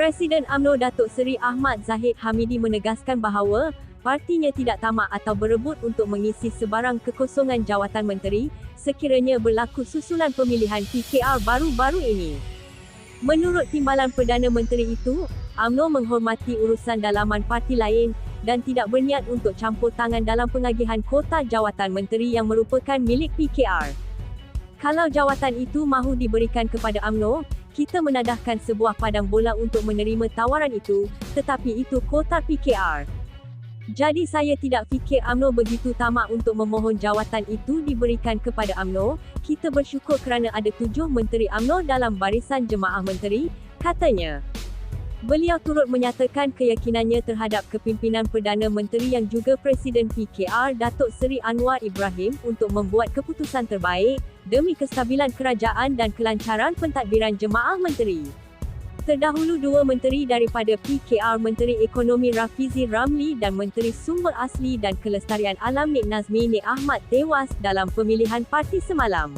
Presiden AMNO Datuk Seri Ahmad Zahid Hamidi menegaskan bahawa partinya tidak tamak atau berebut untuk mengisi sebarang kekosongan jawatan menteri sekiranya berlaku susulan pemilihan PKR baru-baru ini. Menurut Timbalan Perdana Menteri itu, AMNO menghormati urusan dalaman parti lain dan tidak berniat untuk campur tangan dalam pengagihan kota jawatan menteri yang merupakan milik PKR. Kalau jawatan itu mahu diberikan kepada AMNO, kita menadahkan sebuah padang bola untuk menerima tawaran itu, tetapi itu kota PKR. Jadi saya tidak fikir AMNO begitu tamak untuk memohon jawatan itu diberikan kepada AMNO, kita bersyukur kerana ada tujuh menteri AMNO dalam barisan jemaah menteri, katanya. Beliau turut menyatakan keyakinannya terhadap kepimpinan Perdana Menteri yang juga Presiden PKR Datuk Seri Anwar Ibrahim untuk membuat keputusan terbaik demi kestabilan kerajaan dan kelancaran pentadbiran jemaah menteri. Terdahulu dua menteri daripada PKR Menteri Ekonomi Rafizi Ramli dan Menteri Sumber Asli dan Kelestarian Alam Nik Nazmi Nik Ahmad tewas dalam pemilihan parti semalam.